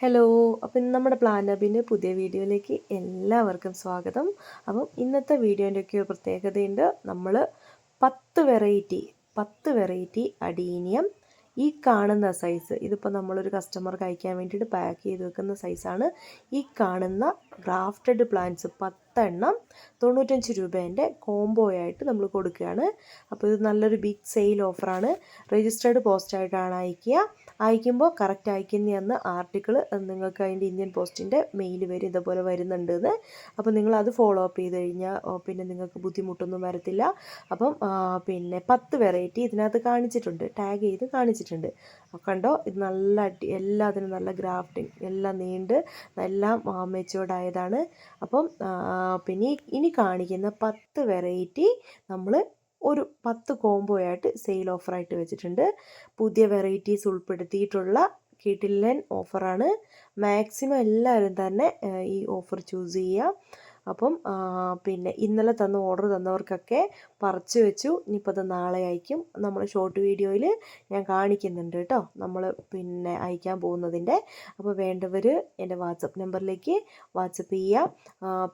Hello അപ്പം ഇന്ന് നമ്മുടെ പ്ലാനബിന്റെ പുതിയ വീഡിയോയിലേക്ക് എല്ലാവർക്കും സ്വാഗതം. അപ്പം ഇന്നത്തെ വീഡിയോന്റെയൊക്കെ ഒരു പ്രത്യേകതയുണ്ട്. നമ്മൾ പത്ത് വെറൈറ്റി പത്ത് വെറൈറ്റി അഡീനിയം ഈ കാണുന്ന സൈസ് ഇതിപ്പോൾ നമ്മളൊരു കസ്റ്റമർക്ക് അയക്കാൻ വേണ്ടിയിട്ട് പാക്ക് ചെയ്ത് വെക്കുന്ന സൈസാണ് ഈ കാണുന്ന ഗ്രാഫ്റ്റഡ് പ്ലാന്റ്സ് പത്തെണ്ണം തൊണ്ണൂറ്റഞ്ച് രൂപേന്റെ കോംബോ ആയിട്ട് നമ്മൾ കൊടുക്കുകയാണ്. അപ്പോൾ ഇത് നല്ലൊരു ബിഗ് സെയിൽ ഓഫറാണ് രജിസ്റ്റേർഡ് പോസ്റ്റായിട്ടാണ് അയക്കുക. അയക്കുമ്പോൾ കറക്റ്റ് അയക്കുന്ന അന്ന് ആർട്ടിക്കിൾ നിങ്ങൾക്ക് അതിന്റെ ഇന്ത്യൻ പോസ്റ്റിന്റെ മെയിൽ വരും ഇതുപോലെ വരുന്നുണ്ട് എന്ന്. അപ്പോൾ നിങ്ങൾ അത് ഫോളോ അപ്പ് ചെയ്ത് കഴിഞ്ഞാൽ പിന്നെ നിങ്ങൾക്ക് ബുദ്ധിമുട്ടൊന്നും വരത്തില്ല. അപ്പം പിന്നെ പത്ത് വെറൈറ്റി ഇതിനകത്ത് കാണിച്ചിട്ടുണ്ട്. ടാഗ് ചെയ്ത് കാണിച്ചിട്ടുണ്ട്. കണ്ടോ? ഇത് നല്ല അടി എല്ലാത്തിനും നല്ല ഗ്രാഫ്റ്റിംഗ് എല്ലാം നീണ്ട് എല്ലാം മെച്ചുവേർഡ് ആയതാണ്. അപ്പം പിന്നെ ഇനി കാണിക്കുന്ന പത്ത് വെറൈറ്റി നമ്മൾ ഒരു പത്ത് കോംബോ ആയിട്ട് സെയിൽ ഓഫറായിട്ട് വെച്ചിട്ടുണ്ട്. പുതിയ വെറൈറ്റീസ് ഉൾപ്പെടുത്തിയിട്ടുള്ള കിട്ടില്ലൻ ഓഫറാണ് മാക്സിമം എല്ലാവരും തന്നെ ഈ ഓഫർ ചൂസ് ചെയ്യുക അപ്പം പിന്നെ ഇന്നലെ തന്ന ഓർഡർ തന്നവർക്കൊക്കെ പറിച്ച് വെച്ചു. ഇനിയിപ്പോൾ അത് നാളെ അയക്കും. നമ്മൾ ഷോർട്ട് വീഡിയോയിൽ ഞാൻ കാണിക്കുന്നുണ്ട് കേട്ടോ. നമ്മൾ പിന്നെ അയക്കാൻ പോകുന്നതിന്റെ. അപ്പോൾ വേണ്ടവർ എന്റെ വാട്സപ്പ് നമ്പറിലേക്ക് വാട്സപ്പ് ചെയ്യാം.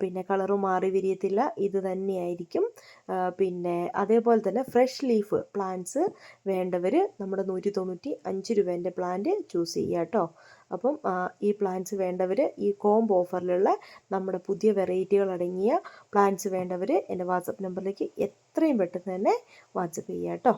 പിന്നെ കളറ് മാറി വിരിയത്തില്ല. ഇത് തന്നെയായിരിക്കും. പിന്നെ അതേപോലെ തന്നെ ഫ്രഷ് ലീഫ് പ്ലാന്റ്സ് വേണ്ടവർ നമ്മുടെ നൂറ്റി തൊണ്ണൂറ്റി അഞ്ച് രൂപേന്റെ പ്ലാന്റ് ചൂസ് ചെയ്യുക കേട്ടോ. അപ്പം ഈ പ്ലാന്റ്സ് വേണ്ടവർ ഈ കോംബോ ഓഫറിലുള്ള നമ്മുടെ പുതിയ വെറൈറ്റികൾ അടങ്ങിയ പ്ലാന്റ്സ് വേണ്ടവർ എന്റെ വാട്സപ്പ് നമ്പറിലേക്ക് എത്രയും പെട്ടെന്ന് തന്നെ വാട്സപ്പ് ചെയ്യുക കേട്ടോ